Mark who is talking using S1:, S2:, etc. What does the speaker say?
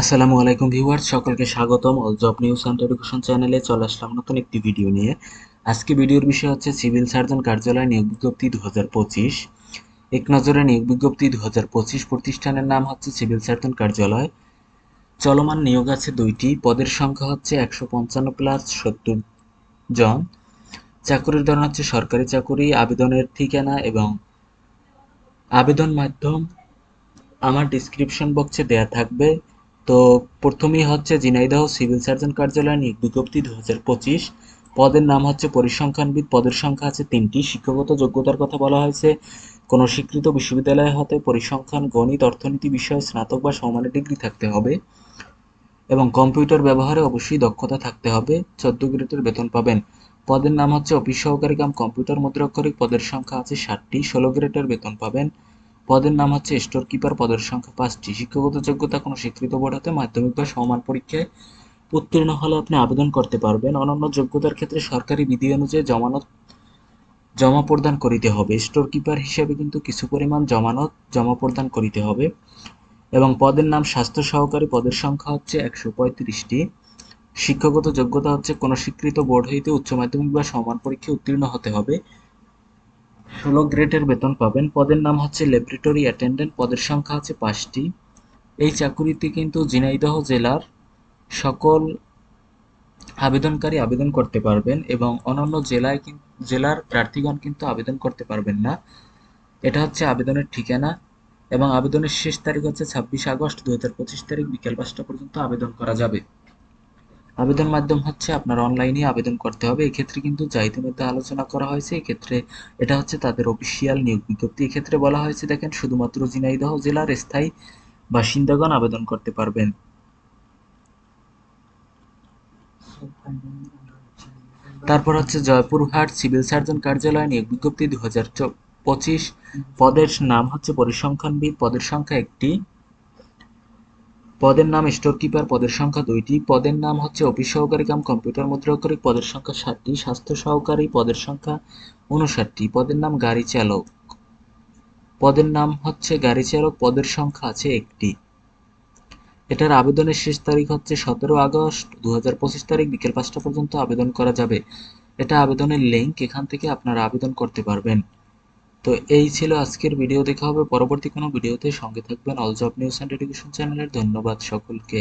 S1: আসসালামু আলাইকুম ভিউয়ার্স, সকলকে স্বাগতম। All job news and education চ্যানেলে চলে আসলাম নতুন একটি ভিডিও নিয়ে। আজকে ভিডিওর বিষয় হচ্ছে সিভিল সার্জন কার্যালয় নিয়োগ বিজ্ঞপ্তি দু এক নজরে নিয়োগ বিজ্ঞপ্তি দুহাজার পঁচিশ প্রতিষ্ঠানের নাম হচ্ছে সিভিল সার্জন কার্যালয় চলমান নিয়োগ আছে দুইটি, পদের সংখ্যা হচ্ছে একশো পঞ্চান্ন প্লাস সত্তর জন। চাকুরির ধরন হচ্ছে সরকারি চাকুরি, আবেদনের ঠিকানা এবং আবেদন মাধ্যম। আমার ডিসক্রিপশন বক্সে দেয়া থাকবে। তো প্রথমেই হচ্ছে ঝিনাইদহ সিভিল সার্জন কার্যালয় নিয়োগ বিজ্ঞপ্তি দু হাজার পঁচিশ। পদের নাম হচ্ছে পরিসংখ্যানবিদ। পদের সংখ্যা আছে তিনটি। শিক্ষাগত যোগ্যতার কথা বলা হয়েছে। কোনো স্বীকৃত বিশ্ববিদ্যালয় হতে পরিসংখ্যান, গণিত, অর্থনীতি বিষয়ে স্নাতক বা সমানের ডিগ্রি থাকতে হবে এবং কম্পিউটার ব্যবহারে অবশ্যই দক্ষতা থাকতে হবে। চোদ্দ গ্রেডের বেতন পাবেন। পদের নাম হচ্ছে অফিস সহকারী কাম কম্পিউটার মুদ্রাক্ষরিক। পদের সংখ্যা আছে ষাটটি। ষোলো গ্রেডের বেতন পাবেন। পদের নাম হচ্ছে স্টোর কিপার। পদের সংখ্যা পাঁচটি। শিক্ষাগত যোগ্যতা কোনো স্বীকৃত বোর্ড হতে মাধ্যমিক বা সমান পরীক্ষায় উত্তীর্ণ হলে আপনি আবেদন করতে পারবেন। অন্যান্য যোগ্যতার ক্ষেত্রে সরকারি বিধি অনুযায়ী জমানত জমা প্রদান করিতে হবে। স্টোর কিপার হিসেবে কিন্তু কিছু পরিমাণ জমানত জমা প্রদান করিতে হবে এবং পদের নাম স্বাস্থ্য সহকারী পদের সংখ্যা হচ্ছে একশো পঁয়ত্রিশটি। শিক্ষাগত যোগ্যতা হচ্ছে কোনো স্বীকৃত বোর্ড হইতে উচ্চ মাধ্যমিক বা সমান পরীক্ষায় উত্তীর্ণ হতে হবে। ষোলো গ্রেডের বেতন পাবেন। পদের নাম হচ্ছে ল্যাবরেটরি অ্যাটেন্ডেন্ট। পদের সংখ্যা আছে পাঁচটি। এই চাকুরিতে কিন্তু ঝিনাইদহ জেলার সকল আবেদনকারী আবেদন করতে পারবেন এবং অন্যান্য জেলায় জেলার প্রার্থীগণ কিন্তু আবেদন করতে পারবেন না। এটা হচ্ছে আবেদনের ঠিকানা এবং আবেদনের শেষ তারিখ হচ্ছে ছাব্বিশ আগস্ট দু হাজার পঁচিশ তারিখ বিকেল পাঁচটা পর্যন্ত আবেদন করা যাবে। আবেদন মাধ্যম হচ্ছে আপনার অনলাইনে আবেদন করতে হবে। এক্ষেত্রে কিন্তু যা ইতিমধ্যে আলোচনা করা হয়েছে। এক্ষেত্রে এটা হচ্ছে তাদের অফিসিয়াল নিয়োগ বিজ্ঞপ্তি। এক্ষেত্রে বলা হয়েছে, দেখেন, শুধুমাত্র ঝিনাইদহ জেলার স্থায়ী বাসিন্দাগণ আবেদন করতে পারবেন। তারপর হচ্ছে জয়পুরহাট সিভিল সার্জন কার্যালয় নিয়োগ বিজ্ঞপ্তি দু হাজার পঁচিশ। পদের নাম হচ্ছে পরিসংখ্যানবিদ পদের সংখ্যা একটি। পদের নাম স্টোর কিপার পদের সংখ্যা দুইটি। পদের নাম হচ্ছে অফিস সহকারী কাম কম্পিউটার মুদ্রাক্ষরিক, পদের সংখ্যা ষাটটি স্বাস্থ্য সহকারী, পদের সংখ্যা উনষাটটি পদের নাম গাড়ি চালক। পদের নাম হচ্ছে গাড়ি চালক, পদের সংখ্যা আছে একটি। এটার আবেদনের শেষ তারিখ হচ্ছে সতেরো আগস্ট দু পঁচিশ তারিখ, বিকেল পাঁচটা পর্যন্ত আবেদন করা যাবে। এটা আবেদনের লিঙ্ক এখান থেকে আপনারা আবেদন করতে পারবেন। তো এই ছিল আজকের ভিডিও দেখা হবে পরবর্তী কোনো ভিডিওতে সঙ্গে থাকবেন all job news and education চ্যানেলের ধন্যবাদ সকলকে।